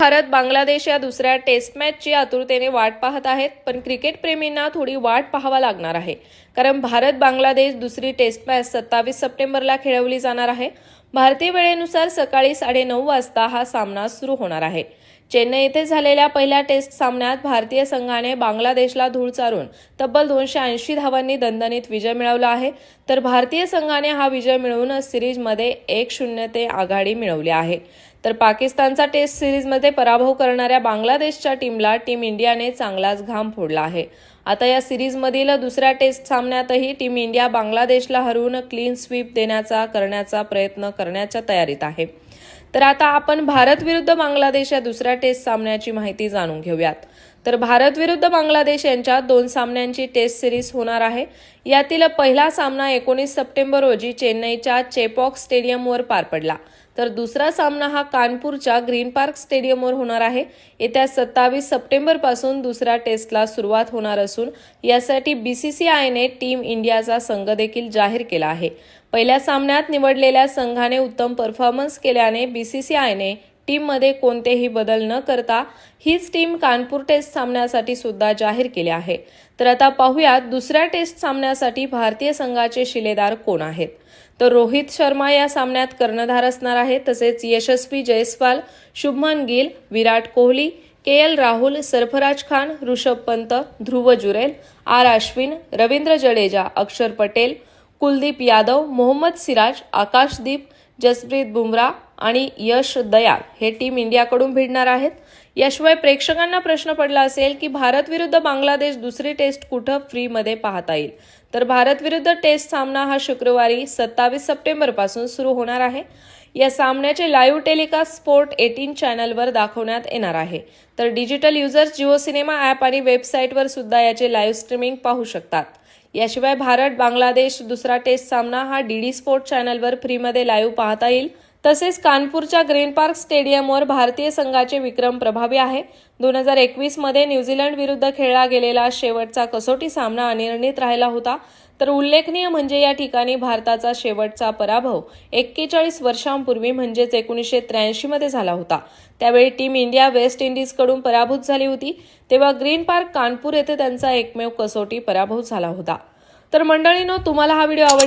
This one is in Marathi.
भारत बांगलादेश या दुसऱ्या टेस्ट मॅचची आतुरतेने वाट पाहत आहेत पण क्रिकेटप्रेमींना थोडी वाट पाहावा लागणार आहे. कारण भारत बांगलादेश दुसरी टेस्ट मॅच सत्तावीस सप्टेंबरला खेळवली जाणार आहे. भारतीय वेळेनुसार सकाळी साडेनऊ वाजता हा सामना सुरू होणार आहे. चेन्नई येथे झालेल्या पहिल्या टेस्ट सामन्यात भारतीय संघाने बांगलादेशला धूळ चारून तब्बल दोनशे ऐंशी धावांनी दणदणीत विजय मिळवला आहे. तर भारतीय संघाने हा विजय मिळवून सिरीजमध्ये एक शून्य ते आघाडी मिळवली आहे. तर पाकिस्तानचा टेस्ट सिरीजमध्ये पराभव करणाऱ्या बांगलादेशच्या टीमला टीम इंडियाने चांगलाच घाम फोडला आहे. आता या सिरीजमधील दुसऱ्या टेस्ट सामन्यातही टीम इंडिया बांगलादेशला हरवून क्लीन स्वीप देण्याचा करण्याचा प्रयत्न करण्याच्या तयारीत आहे. तर आता आपण भारत विरुद्ध बांगलादेश या दुसऱ्या टेस्ट सामन्याची माहिती जाणून घेऊयात. तर भारत विरुद्ध बांगलादेश यांच्या दोन सामन्यांची टेस्ट सिरीज होणार आहे. यातील पहिला सामना एकोणीस सप्टेंबर रोजी चेन्नईच्या चेपॉक स्टेडियमवर पार पडला. तर दुसरा सामना हा कानपूरच्या ग्रीन पार्क स्टेडियमवर होणार आहे. येत्या सत्तावीस सप्टेंबरपासून दुसऱ्या टेस्टला सुरुवात होणार असून यासाठी बी सी सी आयने टीम इंडियाचा संघ देखील जाहीर केला आहे. पहिल्या सामन्यात निवडलेल्या संघाने उत्तम परफॉर्मन्स केल्याने बी सी सी आयने टीममध्ये कोणतेही बदल न करता हीच टीम कानपूर टेस्ट सामन्यासाठी सुद्धा जाहीर केली आहे. तर आता पाहूयात दुसऱ्या टेस्ट सामन्यासाठी भारतीय संघाचे शिलेदार कोण आहेत? तर रोहित शर्मा या सामन्यात कर्णधार असणार आहे तसेच Yashasvi Jaiswal Shubman Gill Virat Kohli K L Rahul Sarfaraz Khan Rishabh Pant Dhruv Jurel R Ashwin Ravindra Jadeja Axar Patel Kuldeep Yadav Mohammed Siraj आकाशदीप जसप्रीत बुमराह आणि यश दयाल हे टीम इंडियाकडून भिडणार आहेत. याशिवाय प्रेक्षकांना प्रश्न पडला असेल की भारत विरुद्ध बांगलादेश दुसरी टेस्ट कुठं फ्रीमध्ये पाहता येईल? तर भारत विरुद्ध टेस्ट सामना हा शुक्रवारी सत्तावीस सप्टेंबरपासून सुरू होणार आहे. या सामन्याचे लाईव्ह टेलिकास्ट स्पोर्ट एटीन चॅनलवर दाखवण्यात येणार आहे. तर digital users Jio cinema app आणि वेबसाईटवर सुद्धा याचे लाईव्ह स्ट्रीमिंग पाहू शकतात. याशिवाय भारत बांगलादेश दुसरा टेस्ट सामना हा डीडी स्पोर्ट चॅनलवर फ्रीमध्ये लाईव्ह पाहता येईल. तसेच कानपूरच्या ग्रीन पार्क स्टेडियमवर भारतीय संघाचे विक्रम प्रभावी आहे. दोन हजार एकवीसमध्ये न्यूझीलंड विरुद्ध खेळला गेलेला शेवटचा कसोटी सामना अनिर्णित राहिला होता. तर उल्लेखनीय म्हणजे या ठिकाणी भारताचा शेवटचा पराभव एक्केचाळीस वर्षांपूर्वी म्हणजेच एकोणीसशे त्र्याऐंशीमध्ये झाला होता. त्यावेळी टीम इंडिया वेस्ट इंडिजकडून पराभूत झाली होती. तेव्हा ग्रीन पार्क कानपूर येथे त्यांचा एकमेव कसोटी पराभव झाला होता. तर मंडळीनो तुम्हाला हा व्हिडिओ आवडला